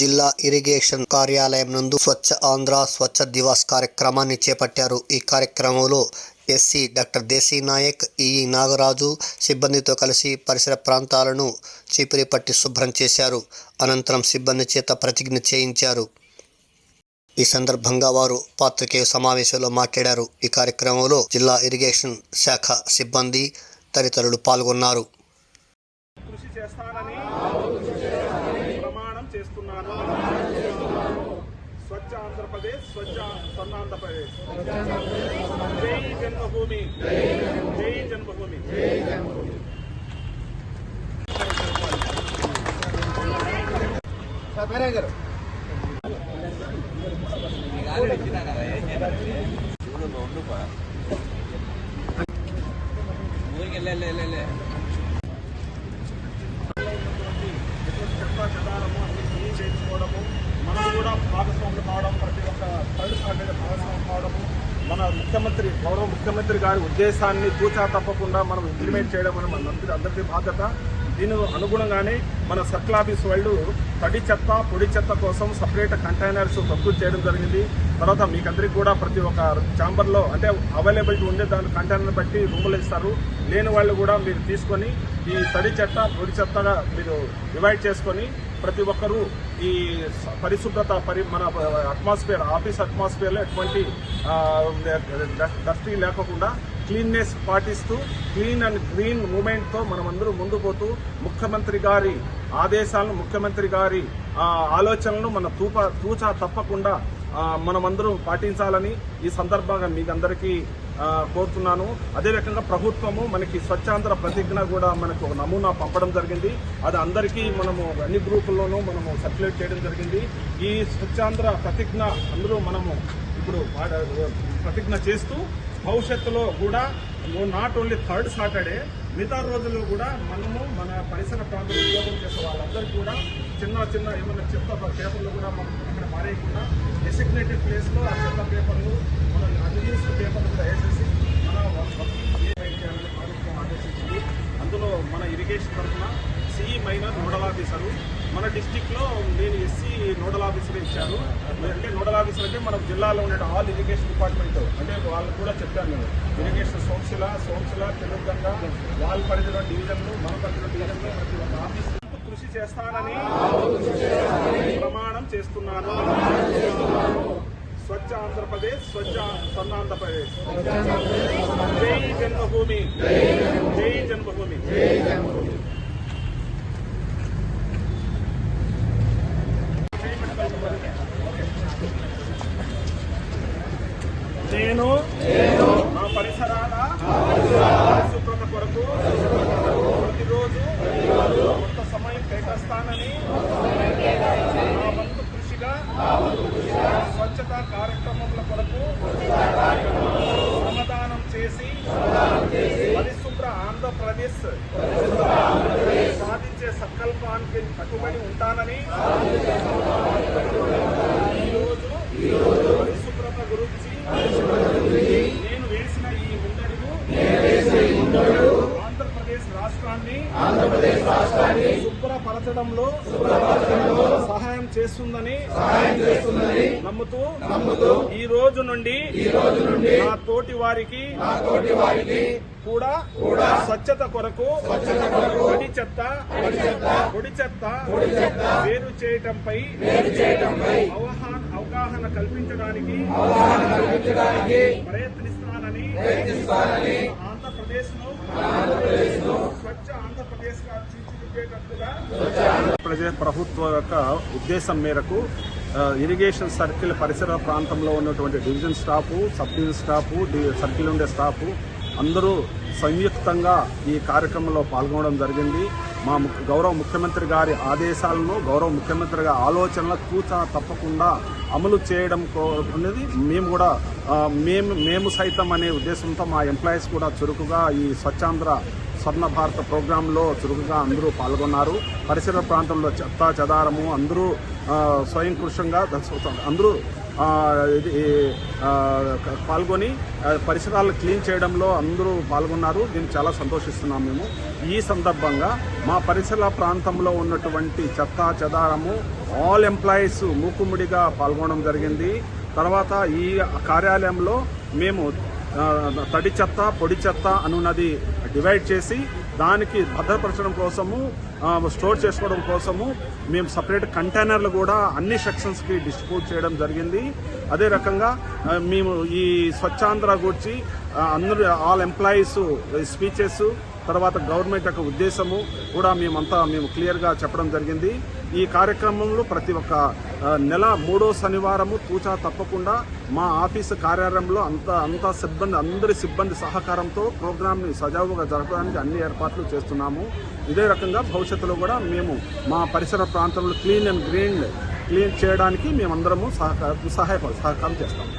జిల్లా ఇరిగేషన్ కార్యాలయం నందు స్వచ్ఛ ఆంధ్ర స్వచ్ఛ దివాస్ కార్యక్రమాన్ని చేపట్టారు. ఈ కార్యక్రమంలో ఎస్సీ డాక్టర్ దేశీ నాయక్ ఈ నాగరాజు సిబ్బందితో కలిసి పరిసర ప్రాంతాలను చీపురి పట్టి శుభ్రం చేశారు. అనంతరం సిబ్బంది చేత ప్రతిజ్ఞ చేయించారు. ఈ సందర్భంగా వారు పాత్రికేయ సమావేశంలో మాట్లాడారు. ఈ కార్యక్రమంలో జిల్లా ఇరిగేషన్ శాఖ సిబ్బంది తదితరులు పాల్గొన్నారు కృషి చేస్తానని ప్రమాణం చేస్తున్నాను స్వచ్ఛ ఆంధ్రప్రదేశ్ స్వచ్ఛ స్వర్ణాంధ్రప్రదేశ్ జై జన్మభూమి జై జన్మభూమి చెత్త చెదారము అన్ని క్లీన్ చేసుకోవడము మనం కూడా భాగస్వాములు కావడం ప్రతి ఒక్క థర్డ్ పార్టీ భాగస్వామి కావడము మన ముఖ్యమంత్రి గౌరవ ముఖ్యమంత్రి గారి ఉద్దేశాన్ని తూచా తప్పకుండా మనం ఇంప్లిమెంట్ చేయడం అని మన అందరికీ బాధ్యత. దీని అనుగుణంగానే మన సర్కిల్ ఆఫీస్ వాళ్ళు తడి చెత్త పొడి చెత్త కోసం సపరేట్ కంటైనర్స్ ప్రకృతి చేయడం జరిగింది. తర్వాత మీకందరికీ కూడా ప్రతి ఒక్క ఛాంబర్లో అంటే అవైలబిలిటీ ఉండే దాని కంటైనర్ బట్టి రూములు ఇస్తారు. లేని వాళ్ళు కూడా మీరు తీసుకొని ఈ తడి చెత్త పొడి చెత్తగా మీరు డివైడ్ చేసుకొని ప్రతి ఒక్కరూ ఈ పరిశుభ్రత పరి మన అట్మాస్ఫియర్ ఆఫీస్ అట్మాస్ఫియర్లో ఎటువంటి డస్టీ లేకుండా క్లీన్నెస్ పాటిస్తూ క్లీన్ అండ్ గ్రీన్ మూమెంట్తో మనమందరూ ముందు పోతూ ముఖ్యమంత్రి గారి ఆదేశాలను ముఖ్యమంత్రి గారి ఆలోచనలను మన తూప తూచా తప్పకుండా మనమందరం పాటించాలని ఈ సందర్భంగా మీకు అందరికీ కోరుతున్నాను. అదేవిధంగా ప్రభుత్వము మనకి స్వచ్ఛాంధ్ర ప్రతిజ్ఞ కూడా మనకు ఒక నమూనా పంపడం జరిగింది. అది అందరికీ మనము అన్ని గ్రూపుల్లోనూ మనము సర్క్యులేట్ చేయడం జరిగింది. ఈ స్వచ్ఛాంధ్ర ప్రతిజ్ఞ అందరూ మనము ఇప్పుడు పాడ- ప్రతిజ్ఞ చేస్తూ భవిష్యత్తులో కూడా నాట్ ఓన్లీ థర్డ్ సాటర్డే మిగతా రోజుల్లో కూడా మనము మన పరిసర ప్రాంతంలో ఉద్యోగం చేసే వాళ్ళందరికీ కూడా చిన్న చిన్న ఏమైనా చెత్త పేపర్లు కూడా మనం మారేయకుండా డెసిగ్నేటెడ్ ప్లేస్లో ఆ చెత్త పేపర్లు మన అన్యూస్డ్ పేపర్లు కూడా వేసేసి మన చేయాలని ప్రభుత్వం ఆదేశించింది అందులో మన ఇరిగేషన్ తరఫున సిఈ మైనర్ నోడల్ ఆఫీసరు మన డిస్టిక్లో నేను ఎస్సీ నోడల్ ఆఫీసర్ ఇచ్చాను అంటే నోడల్ ఆఫీసర్ అంటే మన జిల్లాలో ఉండే ఆల్ ఇరిగేషన్ డిపార్ట్మెంట్ అంటే వాళ్ళు కూడా చెప్పాను నేను. ఇరిగేషన్ సోమశిల సోమశిల తెలుగంగా వాళ్ళ పరిధిలో డివిజన్లు మన పరిధిలో డివిజన్లు ప్రతి ఒక్క ఆఫీస్ కృషి చేస్తానని చేస్తున్నాను స్వచ్ఛ ఆంధ్రప్రదేశ్ స్వచ్ఛ స్వర్ణాంధ్రప్రదేశ్. జై జన్మభూమి. జై జన్మభూమి. నేను నా పరిసరాలు పరిశుభ్రత కొరకు ప్రతిరోజు కొంత సమయం కేటాయిస్తానని నా వంతు కృషిగా స్వచ్ఛతా కార్యక్రమముల కొరకు శ్రమదానం చేసి పరిశుభ్ర ఆంధ్రప్రదేశ్ సాధించే సంకల్పానికి కట్టుబడి ఉంటానని ఈరోజు పరిశుభ్రత గురించి నేను వేసిన ఈ ముందడుగు ఆంధ్రప్రదేశ్ రాష్ట్రాన్ని ఆంధ్రప్రదేశ్ రాష్ట్రాన్ని శుభ్రపరచడంలో సహాయం చేస్తుందని సహాయం చేస్తుందని నమ్ముతూ నమ్ముతూ ఈ రోజు నుండి నా తోటి వారికి తోటి వారికి కూడా స్వచ్ఛత కొరకు పొడి చెత్త పొడి చెత్త చెత్త వేరు చేయటంపై వేరు అవగాహన అవగాహన కల్పించడానికి ప్రయత్నిస్తానని ఆంధ్రప్రదేశ్ను స్వచ్ఛ ప్రజా ప్రభుత్వ యొక్క ఉద్దేశం మేరకు ఇరిగేషన్ సర్కిల్ పరిసర ప్రాంతంలో ఉన్నటువంటి division staff sub division staff D- circle ఉండే స్టాఫ్ అందరూ సంయుక్తంగా ఈ కార్యక్రమంలో పాల్గొనడం జరిగింది. మా గౌరవ ముఖ్యమంత్రి గారి ఆదేశాలను గౌరవ ముఖ్యమంత్రి గారి ఆలోచనలు కూచ తప్పకుండా అమలు చేయడం అనేది మేము కూడా మేము మేము సైతం అనే ఉద్దేశంతో మా ఎంప్లాయీస్ కూడా చురుకుగా ఈ స్వచ్ఛాంధ్ర స్వర్ణ భారత ప్రోగ్రాంలో చురుకుగా అందరూ పాల్గొన్నారు. పరిసర ప్రాంతంలో చెత్త చెదారము అందరూ స్వయం కృషంగా అందరూ ఇది, పాల్గొని పరిసరాలు క్లీన్ చేయడంలో అందరూ పాల్గొన్నారు. దీన్ని చాలా సంతోషిస్తున్నాం మేము. ఈ సందర్భంగా మా పరిసర ప్రాంతంలో ఉన్నటువంటి చెత్త చెదారము ఆల్ ఎంప్లాయీస్ మూకుమ్మడిగా పాల్గొనడం జరిగింది. తర్వాత ఈ కార్యాలయంలో మేము తడి చెత్త పొడి చెత్త అనున్నది డివైడ్ చేసి దానికి భద్రపరచడం కోసము స్టోర్ చేసుకోవడం కోసము మేము సపరేట్ కంటైనర్లు కూడా అన్ని సెక్షన్స్కి డిస్ట్రిబ్యూట్ చేయడం జరిగింది. అదే రకంగా మేము ఈ స్వచ్ఛాంధ్ర గురించి అందరూ ఆల్ ఎంప్లాయీస్ స్పీచెస్ తర్వాత గవర్నమెంట్ యొక్క ఉద్దేశము కూడా మేమంతా మేము క్లియర్గా చెప్పడం జరిగింది. ఈ కార్యక్రమంలో ప్రతి ఒక్క నెల మూడో శనివారము తూచా తప్పకుండా మా ఆఫీసు కార్యాలయంలో అంత అంతా సిబ్బంది అందరి సిబ్బంది సహకారంతో ప్రోగ్రామ్ని సజావుగా జరపడానికి అన్ని ఏర్పాట్లు చేస్తున్నాము. ఇదే రకంగా భవిష్యత్తులో కూడా మేము మా పరిసర ప్రాంతంలో క్లీన్ అండ్ గ్రీన్ క్లీన్ చేయడానికి మేమందరము సహకారం సహాయ సహకారం చేస్తాము.